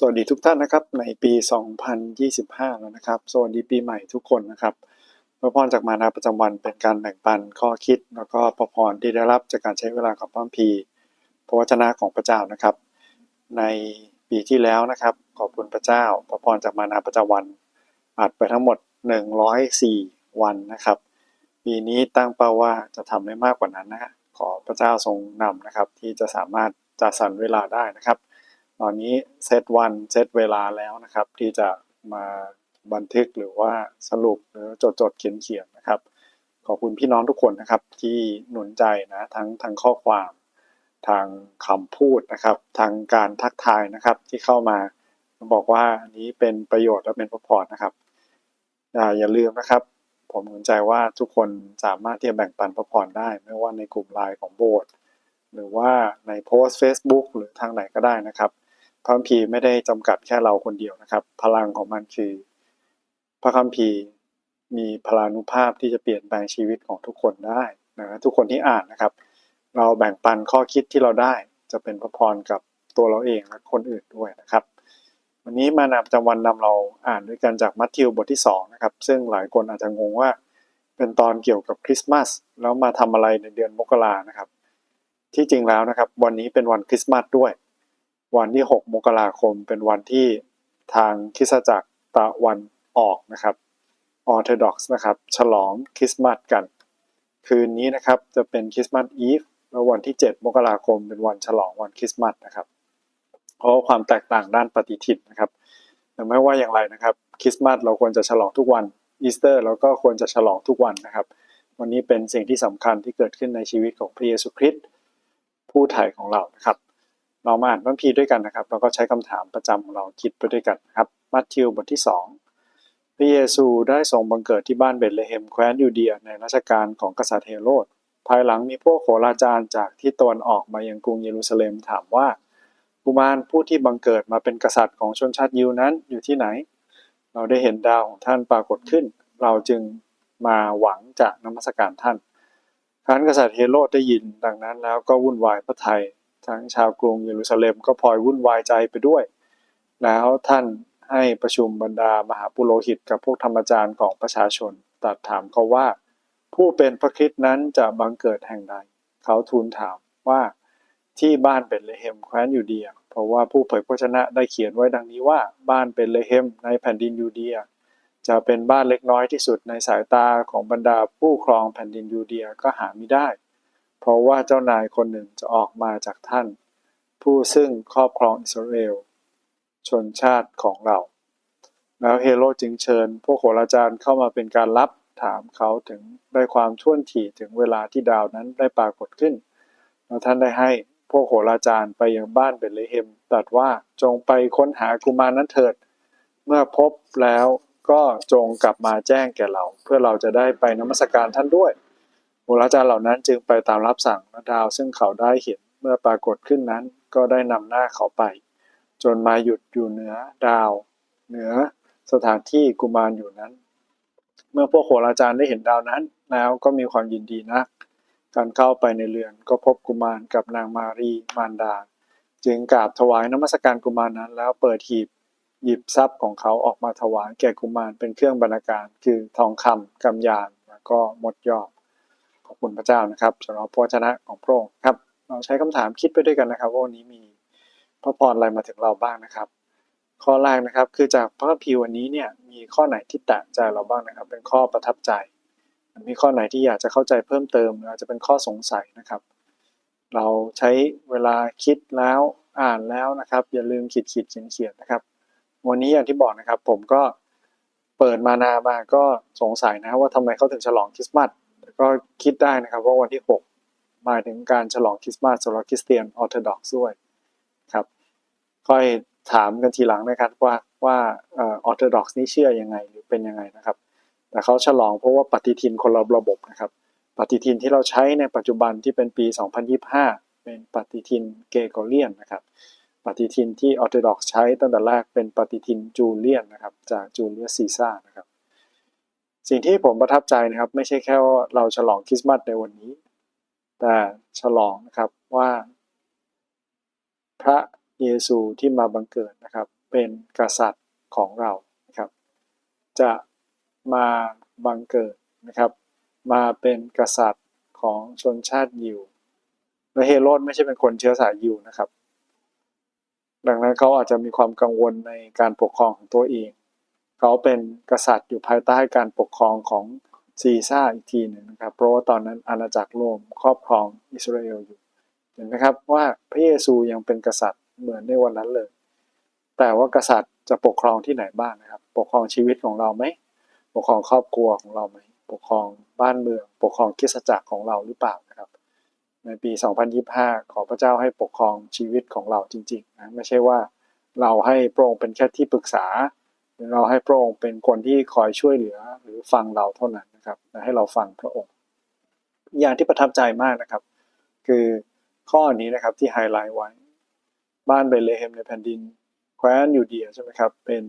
สวัสดีทุกท่านนะครับในปี 2025 แล้วนะครับ สวัสดีปีใหม่ทุกคนนะครับพระพรจากมานาประจำวันเป็นการแบ่งปันข้อคิด แล้วก็พระพรที่ได้รับจากการใช้เวลากับพระคัมภีพระวจนะของพระเจ้านะครับ ในปีที่แล้วนะครับ ขอบคุณพระเจ้า พระพรจากมานาประจำวันอัดไปทั้งหมด 104 วันนะครับ ปีนี้ตั้งเป้าว่าจะทำได้มากกว่านั้นนะฮะขอพระเจ้าทรงนำนะครับ ที่จะสามารถจัดสรรเวลาได้นะครับ ตอนนี้เซตวันเซตเวลาแล้วนะครับ ที่จะมาบันทึกหรือว่าสรุปหรือจดจดเขียนเขียนนะครับ ขอบคุณพี่น้องทุกคนนะครับ ที่หนุนใจนะทั้งทางข้อความทางคำพูดนะครับ ทางการทักทายนะครับ ที่เข้ามาบอกว่าอันนี้เป็นประโยชน์และเป็นพระพรนะครับอย่าลืมนะครับ ผมหนุนใจว่าทุกคนสามารถที่จะแบ่งปันพระพรได้ ไม่ว่าในกลุ่มไลน์ของโบสถ์หรือว่าในโพสต์ Facebook หรือทางไหนก็ได้นะครับ ระคัมภีร์ไม่ได้จำกัดแค่เราคนเดียวนะครับ พลังของมันคือ พระคัมภีร์มีพลานุภาพที่จะเปลี่ยนแปลงชีวิตของทุกคนได้นะทุกคนที่อ่านนะครับ เราแบ่งปันข้อคิดที่เราได้จะเป็นพระพรกับตัวเราเองและคนอื่นด้วยนะครับ วันนี้มานาประจำวันนำเราอ่านด้วยกันจากมัทธิวบทที่2นะครับซึ่งหลายคนอาจจะงงว่า เป็นตอนเกี่ยวกับคริสต์มาสแล้วมาทำอะไรในเดือนมกรานะครับ ที่จริงแล้วนะครับ วันนี้เป็นวันคริสต์มาสด้วย วันที่ 6 มกราคม เป็นวันที่ทางคริสตจักรตะวันออกนะครับออร์ดอกซ์นะครับ ฉลองคริสต์มาสกัน คืนนี้นะครับจะเป็นคริสต์มาสอีฟแล้ววันที่ 7 มกราคม เป็นวันฉลองวันคริสต์มาสนะครับ เพราะความแตกต่างด้านปฏิทินนะครับแต่ไม่ว่าอย่างไรนะครับคริสต์มาสเราควรจะฉลองทุกวันอีสเตอร์เราก็ควรจะฉลองทุกวันนะครับ วันนี้เป็นสิ่งที่สำคัญที่เกิดขึ้นในชีวิตของพระเยซูคริสต์ผู้ไถ่ของเรานะครับ เรามาอ่านพระคดีด้วยกันนะครับแล้วก็ใช้คำถามประจำของเราคิดไปด้วยกันครับมัทธิวบทที่ 2 พระเยซูได้ทรงบังเกิดที่บ้านเบธเลเฮมแคว้นยูเดียในรัชกาลของกษัตริย์เฮโรดภายหลังมีพวกโหราจารย์จากที่ตวนออกมายังกรุงเยรูซาเล็มถามว่ากุมารผู้ที่บังเกิดมาเป็นกษัตริย์ของชนชาติยิวนั้นอยู่ที่ไหน เราได้เห็นดาวของท่านปรากฏขึ้น เราจึงมาหวังจะนมัสการท่านครั้นกษัตริย์เฮโรดได้ยินดังนั้นแล้วก็วุ่นวายพระทัย ทั้งชาวกรุงเยรูซาเล็มก็พลอยวุ่นวายใจไปด้วย แล้วท่านให้ประชุมบรรดามหาปุโรหิตกับพวกธรรมจารย์ของประชาชนตรัสถามเขาว่า ผู้เป็นพระคริสต์นั้นจะบังเกิดแห่งใด เขาทูลถามว่าที่บ้านเป็นเลเฮมแคว้นยูเดีย เพราะว่าผู้เผยพระชนะได้เขียนไว้ดังนี้ว่าบ้านเป็นเลเฮมในแผ่นดินยูเดีย จะเป็นบ้านเล็กน้อยที่สุดในสายตาของบรรดาผู้ครองแผ่นดินยูเดียก็หาไม่ได้ เพราะว่าเจ้านายคนหนึ่งจะออกมาจากท่าน ผู้ซึ่งครอบครองอิสราเอล ชนชาติของเรา แล้วเฮโรจึงเชิญ พวกโหราจารย์เข้ามาเป็นการรับถามเขาถึงได้ความท่วนถี่ถึงเวลาที่ดาวนั้นได้ปรากฏขึ้น แล้วท่านได้ให้พวกโหราจารย์ไปยังบ้านเบเลเฮมตรัสว่าจงไปค้นหากุมารนั้นเถิด เมื่อพบแล้วก็จงกลับมาแจ้งแก่เรา เพื่อเราจะได้ไปนมัสการท่านด้วย โหราจารย์เหล่านั้นจึงไปตามรับสั่งและดาวซึ่งเขาได้เห็นเมื่อปรากฏขึ้นนั้นก็ได้นำหน้าเขาไป จนมาหยุดอยู่เหนือดาว เหนือสถานที่กุมารอยู่นั้น เมื่อพวกโหราจารย์ได้เห็นดาวนั้น แล้วก็มีความยินดีนักการเข้าไปในเรือนก็พบกุมารกับนางมารีมารดา จึงกราบถวายนมัสการกุมารนั้น แล้วเปิดหีบหยิบทรัพย์ของเขาออกมาถวายแก่กุมารเป็นเครื่องบรรณาการ คือทองคำกำยานแล้วก็มดยอด ขอบคุณพระเจ้านะครับสำหรับพระวจนะของพระองค์ครับ เราใช้คำถามคิดไปด้วยกันนะครับว่าวันนี้มีพระพรอะไรมาถึงเราบ้างนะครับ ข้อแรกนะครับคือจากพระคัมภีวันนี้เนี่ยมีข้อไหนที่แตะใจเราบ้างนะครับ เป็นข้อประทับใจ มีข้อไหนที่อยากจะเข้าใจเพิ่มเติมหรืออาจจะเป็นข้อสงสัยนะครับ เราใช้เวลาคิดแล้วอ่านแล้วนะครับ อย่าลืมขีดขีดเขียนเขียนนะครับ วันนี้อย่างที่บอกนะครับ ผมก็เปิดมานามาก็สงสัยนะว่าทำไมเขาถึงฉลองคริสต์มาส ก็คิดได้นะครับว่าวันที่ 6 หมายถึงการฉลองคริสต์มาสสำหรับคริสเตียนออร์โธดอกซ์ด้วยครับ ค่อยถามกันทีหลังนะครับว่าว่าออร์โธดอกซ์นี่เชื่อยังไงหรือเป็นยังไงนะครับ แต่เขาฉลองเพราะว่าปฏิทินคนละระบบนะครับ ปฏิทินที่เราใช้ในปัจจุบันที่เป็นปี 2025 เป็นปฏิทินเกโกเลียนนะครับ ปฏิทินที่ออร์โธดอกซ์ใช้ตั้งแต่แรกเป็นปฏิทินจูเลียนนะครับ จากจูเลียสซีซ่านะครับ สิ่งที่ผมประทับใจนะครับ ไม่ใช่แค่ว่าเราฉลองคริสต์มาสในวันนี้ แต่ฉลองนะครับว่า พระเยซูที่มาบังเกิดนะครับ เป็นกษัตริย์ของเรานะครับ จะมาบังเกิดนะครับ มาเป็นกษัตริย์ของชนชาติยิวและเฮโรดไม่ใช่เป็นคนเชื้อสายยิวนะครับ ดังนั้นเขาอาจจะมีความกังวลในการปกครองของตัวเอง เขาเป็นกษัตริย์อยู่ภายใต้การปกครองของซีซ่าอีกทีหนึ่งนะครับ เพราะว่าตอนนั้นอาณาจักรโรมครอบครองอิสราเอลอยู่ เห็นไหมครับว่าพระเยซูยังเป็นกษัตริย์เหมือนในวันนั้นเลย แต่ว่ากษัตริย์จะปกครองที่ไหนบ้างนะครับ ปกครองชีวิตของเราไหม ปกครองครอบครัวของเราไหม ปกครองบ้านเมือง ปกครองคริสตจักรของเราหรือเปล่านะครับ ในปี 2025 ขอพระเจ้าให้ปกครองชีวิตของเราจริงๆนะ ไม่ใช่ว่าเราให้พระองค์เป็นแค่ที่ปรึกษา เราให้พระองค์เป็นคนที่คอยช่วยเหลือหรือฟังเราเท่านั้นนะครับและให้เราฟังพระองค์ อย่างที่ประทับใจมากนะครับ คือข้อนี้นะครับที่ไฮไลท์ไว้ บ้านเบธเลเฮมในแผ่นดินแคว้นยูเดียใช่ไหมครับเป็น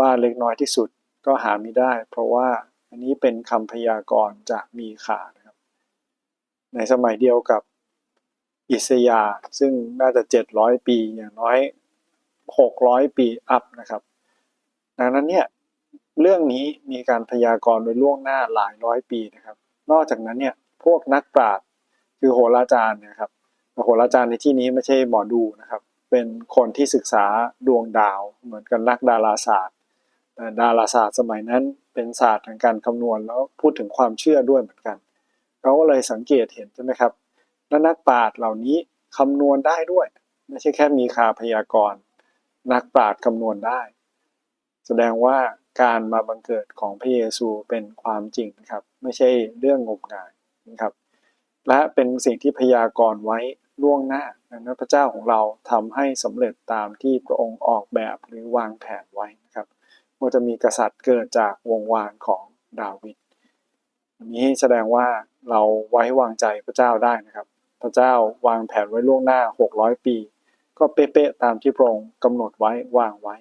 บ้านเล็กน้อยที่สุดก็หาไม่ได้ เพราะว่าอันนี้เป็นคำพยากรณ์จากมีขานะครับ ในสมัยเดียวกับอิสยาซึ่งน่าจะ 700 ปีอย่างน้อย 600 ปีอัพนะครับ ดังนั้นเนี่ยเรื่องนี้มีการพยากรณ์โดยล่วงหน้าหลายร้อยปีนะครับ นอกจากนั้นเนี่ยพวกนักปราชญ์คือโหราจารย์นะครับโหราจารย์ในที่นี้ไม่ใช่หมอดูนะครับ เป็นคนที่ศึกษาดวงดาว เหมือนกับนักดาราศาสตร์แต่ดาราศาสตร์สมัยนั้นเป็นศาสตร์ทางการคำนวณแล้วพูดถึงความเชื่อด้วยเหมือนกันเขาก็เลยสังเกตเห็นใช่ไหมครับและนักปราชญ์เหล่านี้คำนวณได้ด้วย ไม่ใช่แค่มีคาพยากรณ์นักปราชญ์คำนวณได้ แสดงว่าการมาบังเกิดของพระเยซูเป็นความจริงนะครับ ไม่ใช่เรื่องงมงายนะครับ และเป็นสิ่งที่พยากรณ์ไว้ล่วงหน้าดังนั้นพระเจ้าของเราทำให้สำเร็จตามที่พระองค์ออกแบบหรือวางแผนไว้นะครับว่าจะมีกษัตริย์เกิดจากวงวานของดาวิดอันนี้แสดงว่าเราไว้วางใจพระเจ้าได้นะครับ พระเจ้าวางแผนไว้ล่วงหน้า 600 ปี ก็เป๊ะๆตามที่พระองค์กำหนดไว้วางไว้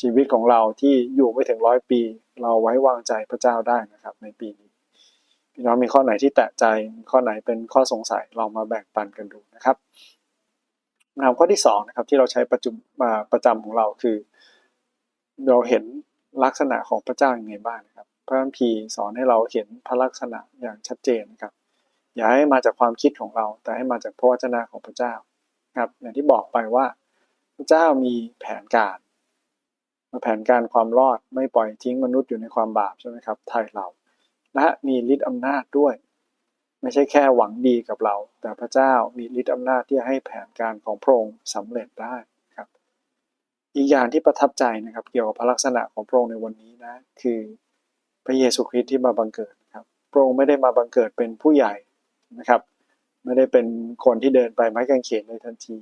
ชีวิตของเราที่อยู่ไม่ถึงร้อยปี เราไว้วางใจพระเจ้าได้นะครับ ในปีนี้พี่น้องมีข้อไหนที่แตะใจข้อไหนเป็นข้อสงสัยลองมาแบ่งปันกันดูนะครับคำข้อที่สองนะครับที่เราใช้ประจุมาประจำของเราคือ เราเห็นลักษณะของพระเจ้าอย่างไรบ้างนะครับ พระคัมภีร์สอนให้เราเห็นพระลักษณะอย่างชัดเจนนะครับ อย่าให้มาจากความคิดของเรา แต่ให้มาจากพระวจนะของพระเจ้าครับอย่างที่บอกไปว่าพระเจ้ามีแผนการ แผนการความรอดไม่ปล่อยทิ้งมนุษย์อยู่ในความบาปใช่ไหมครับไทยเรา และมีฤทธิ์อำนาจด้วย ไม่ใช่แค่หวังดีกับเรา แต่พระเจ้ามีฤทธิ์อำนาจที่ให้แผนการของพระองค์สำเร็จได้ครับ อีกอย่างที่ประทับใจนะครับ เกี่ยวกับพระลักษณะของพระองค์ในวันนี้นะคือพระเยซูคริสต์ที่มาบังเกิดครับพระองค์ไม่ได้มาบังเกิดเป็นผู้ใหญ่นะครับ ไม่ได้เป็นคนที่เดินไปไม้กางเขนในทันที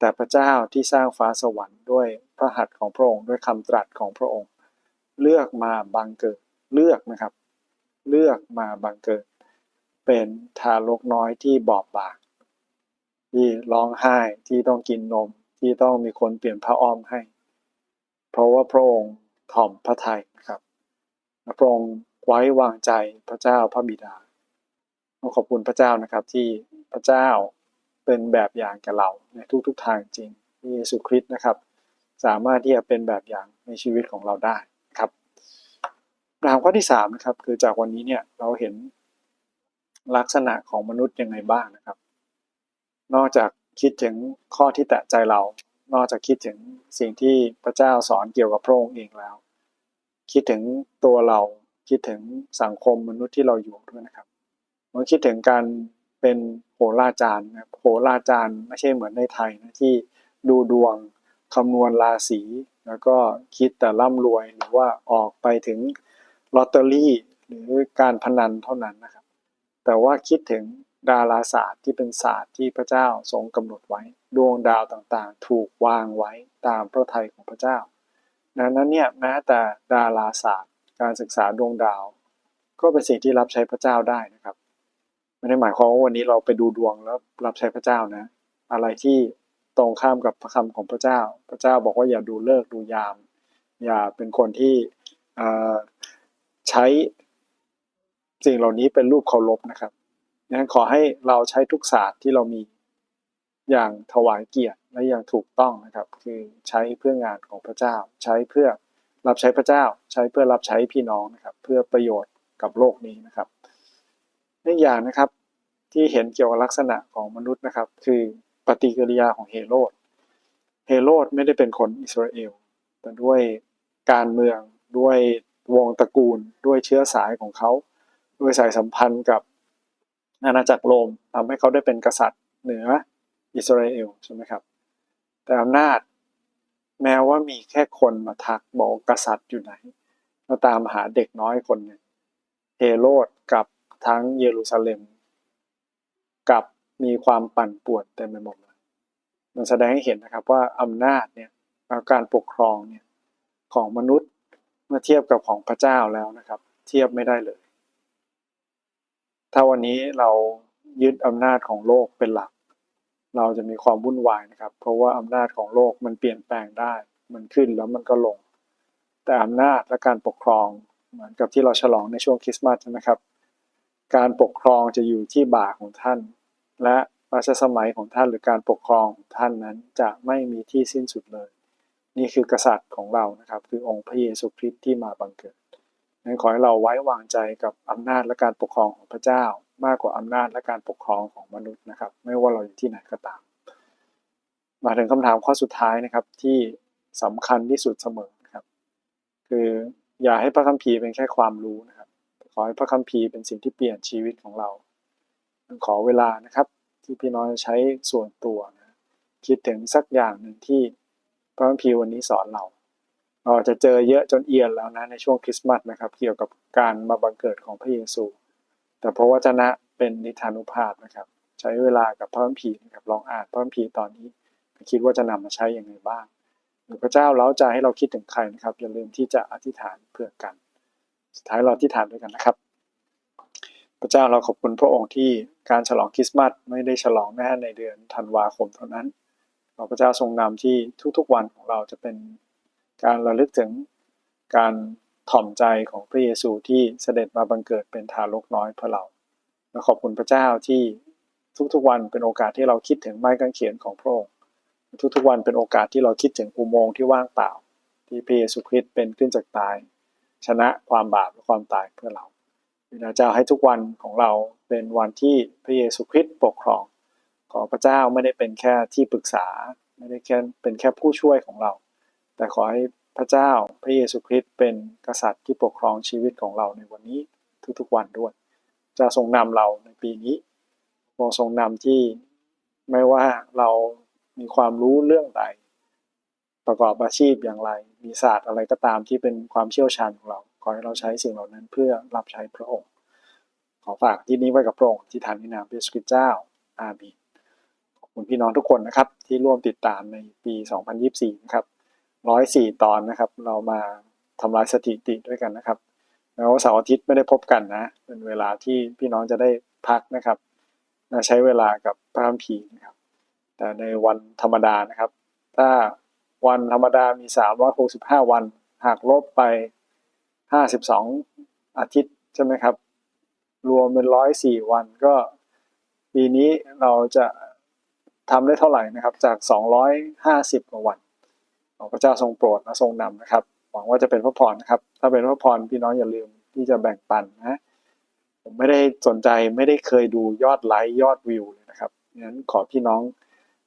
แต่พระเจ้าที่สร้างฟ้าสวรรค์ด้วยพระหัตถ์ของพระองค์ด้วยคำตรัสของพระองค์ เลือกมาบังเกิดเลือกนะครับ เลือกมาบังเกิด เป็นทารกน้อยที่บอบบางที่ร้องไห้ที่ต้องกินนมที่ต้องมีคนเปลี่ยนผ้าอ้อมให้ เพราะว่าพระองค์ถ่อมพระทัยนะครับพระองค์ไว้วางใจพระเจ้าพระบิดาขอบคุณพระเจ้านะครับที่พระเจ้า เป็นแบบอย่างกับเราในทุกๆทางจริงเยซูคริสต์นะครับ สามารถที่จะเป็นแบบอย่างในชีวิตของเราได้ครับรามข้อที่สามนะครับคือจากวันนี้เนี่ยเราเห็นลักษณะของมนุษย์ยังไงบ้างนะครับ นอกจากคิดถึงข้อที่แตะใจเรา นอกจากคิดถึงสิ่งที่พระเจ้าสอนเกี่ยวกับพระองค์เองแล้ว คิดถึงตัวเราคิดถึงสังคมมนุษย์ที่เราอยู่ด้วยนะครับเมื่อคิดถึงการ เป็นโหราจารย์นะโหราจารย์ไม่ใช่เหมือนในไทยนะที่ดูดวงคำนวณราศีแล้วก็คิดแต่ร่ำรวยหรือว่าออกไปถึงลอตเตอรี่หรือการพนันเท่านั้นนะครับ แต่ว่าคิดถึงดาราศาสตร์ที่เป็นศาสตร์ที่พระเจ้าทรงกำหนดไว้ ดวงดาวต่างๆ ถูกวางไว้ตามพระทัยของพระเจ้า ดังนั้นเนี่ยแม้แต่ดาราศาสตร์ การศึกษาดวงดาว ก็เป็นสิ่งที่รับใช้พระเจ้าได้นะครับ ไม่ได้หมายความว่าวันนี้เราไปดูดวงแล้วรับใช้พระเจ้านะ อะไรที่ตรงข้ามกับพระคำของพระเจ้า พระเจ้าบอกว่าอย่าดูเลิกดูยาม อย่าเป็นคนที่ใช้สิ่งเหล่านี้เป็นรูปเคารพนะครับงั้นขอให้เราใช้ทุกศาสตร์ที่เรามีอย่างถวายเกียรติและอย่างถูกต้องนะครับ คือใช้เพื่องานของพระเจ้า ใช้เพื่อรับใช้พระเจ้า ใช้เพื่อรับใช้พี่น้องนะครับ เพื่อประโยชน์กับโลกนี้นะครับ อีกอย่างนะครับที่เห็นเกี่ยวกับลักษณะของมนุษย์นะครับ คือปฏิกิริยาของเฮโรดเฮโรดไม่ได้เป็นคนอิสราเอล แต่ด้วยการเมืองด้วยวงตระกูลด้วยเชื้อสายของเขาด้วยสายสัมพันธ์กับอาณาจักรโรมทำให้เขาได้เป็นกษัตริย์เหนืออิสราเอลใช่ไหมครับ แต่อำนาจแม้ว่ามีแค่คนมาทักบอกกษัตริย์อยู่ไหนก็ตามหาเด็กน้อยคนหนึ่งเฮโรดกับ ทั้งเยรูซาเล็ม กับมีความปั่นป่วนเต็มไปหมดเลยมันแสดงให้เห็นนะครับว่าอำนาจเนี่ยการปกครองเนี่ยของมนุษย์เมื่อเทียบกับของพระเจ้าแล้วนะครับ เทียบไม่ได้เลย ถ้าวันนี้เรายึดอำนาจของโลกเป็นหลัก เราจะมีความวุ่นวายนะครับ เพราะว่าอำนาจของโลกมันเปลี่ยนแปลงได้ มันขึ้นแล้วมันก็ลง แต่อำนาจและการปกครองเหมือนกับที่เราฉลองในช่วงคริสต์มาสนะครับ การปกครองจะอยู่ที่บ่าของท่าน และรัชสมัยของท่านหรือการปกครองของท่านนั้นจะไม่มีที่สิ้นสุดเลย นี่คือกษัตริย์ของเรานะครับ คือองค์พระเยซูคริสต์ที่มาบังเกิดนั้นขอให้เราไว้วางใจกับอำนาจและการปกครองของพระเจ้า มากกว่าอำนาจและการปกครองของมนุษย์นะครับ ไม่ว่าเราอยู่ที่ไหนก็ตาม มาถึงคำถามข้อสุดท้ายนะครับที่สำคัญที่สุดเสมอครับ คืออย่าให้พระคัมภีร์เป็นแค่ความรู้นะครับ ขอให้พระคัมภีร์เป็นสิ่งที่เปลี่ยนชีวิตของเรา ขอเวลานะครับที่พี่น้องใช้ส่วนตัวนะคิดถึงสักอย่างหนึ่งที่พระคัมภีร์วันนี้สอนเราเราจะเจอเยอะจนเอียนแล้วนะในช่วงคริสต์มาสนะครับ เกี่ยวกับการมาบังเกิดของพระเยซู แต่เพราะวจนะเป็นนิทานุภาพนะครับ ใช้เวลากับพระคัมภีร์นะครับลองอ่านพระคัมภีร์ตอนนี้ คิดว่าจะนำมาใช้อย่างไรบ้างหรือพระเจ้าเล้าใจให้เราคิดถึงใครนะครับอย่าลืมที่จะอธิษฐานเพื่อกัน สุดท้ายเราอธิษฐานด้วยกันนะครับ พระเจ้าเราขอบคุณพระองค์ที่การฉลองคริสต์มาสไม่ได้ฉลองแค่ในเดือนธันวาคมเท่านั้นขอพระเจ้าทรงนำที่ทุกๆวันของเราจะเป็นการระลึกถึงการถ่อมใจของพระเยซูที่เสด็จมาบังเกิดเป็นทารกน้อยเพื่อเราและขอบคุณพระเจ้าที่ทุกๆวันเป็นโอกาสที่เราคิดถึงไม้กางเขนของพระองค์ทุกๆวันเป็นโอกาสที่เราคิดถึงอุโมงค์ที่ว่างเปล่า ที่พระเยซูคริสต์เป็นขึ้นจากตาย ชนะความบาปและความตายเพื่อเราพระเจ้าให้ทุกวันของเราเป็นวันที่พระเยซูคริสต์ปกครอง ขอพระเจ้าไม่ได้เป็นแค่ที่ปรึกษา ไม่ได้แค่เป็นแค่ผู้ช่วยของเรา แต่ขอให้พระเจ้าพระเยซูคริสต์เป็นกษัตริย์ที่ปกครองชีวิตของเราในวันนี้ทุกๆวันด้วยจะทรงนำเราในปีนี้ทรงนำที่ไม่ว่าเรามีความรู้เรื่องใด ประกอบอาชีพอย่างไร มีศาสตร์อะไรก็ตามที่เป็นความเชี่ยวชาญของเรา ขอให้เราใช้สิ่งเหล่านั้นเพื่อรับใช้พระองค์ ขอฝากที่นี้ไว้กับพระองค์ที่ฐานนินามพระเยซูคริสต์เจ้าอาเมนขอบคุณพี่น้องทุกคนนะครับ ที่ร่วมติดตามในปี 2024 นะครับ 104 ตอนนะครับ เรามาทำลายสถิติด้วยกันนะครับแล้วเสาร์อาทิตย์ไม่ได้พบกันนะ เป็นเวลาที่พี่น้องจะได้พักนะครับใช้เวลากับพระคัมภีร์นะครับ แต่ในวันธรรมดานะครับ ถ้า วันธรรมดามี 365 วัน หากลบไป 52 อาทิตย์ใช่ไหมครับ รวมเป็น 104 วันก็ปีนี้เราจะทำได้เท่าไหร่นะครับ จาก 250 กว่าวันขอพระเจ้าทรงโปรดและทรงนำนะครับ หวังว่าจะเป็นพระพรนะครับ ถ้าเป็นพระพรพี่น้องอย่าลืมที่จะแบ่งปันนะผมไม่ได้สนใจไม่ได้เคยดูยอดไลค์ยอดวิวเลยนะครับงั้นขอพี่น้อง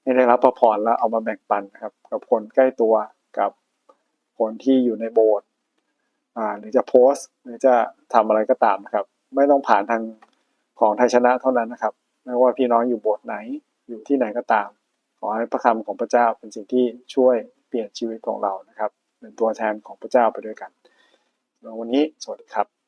ให้ได้รับพระพรแล้วเอามาแบ่งปันนะครับ กับคนใกล้ตัวกับคนที่อยู่ในโบสถ์อ่าหรือจะโพสต์หรือจะทำอะไรก็ตามนะครับ ไม่ต้องผ่านทางของไทยชนะเท่านั้นนะครับ ไม่ว่าพี่น้องอยู่โบสถ์ไหนอยู่ที่ไหนก็ตาม ขอให้พระคำของพระเจ้าเป็นสิ่งที่ช่วยเปลี่ยนชีวิตของเรานะครับ เป็นตัวแทนของพระเจ้าไปด้วยกันวันนี้สวัสดีครับ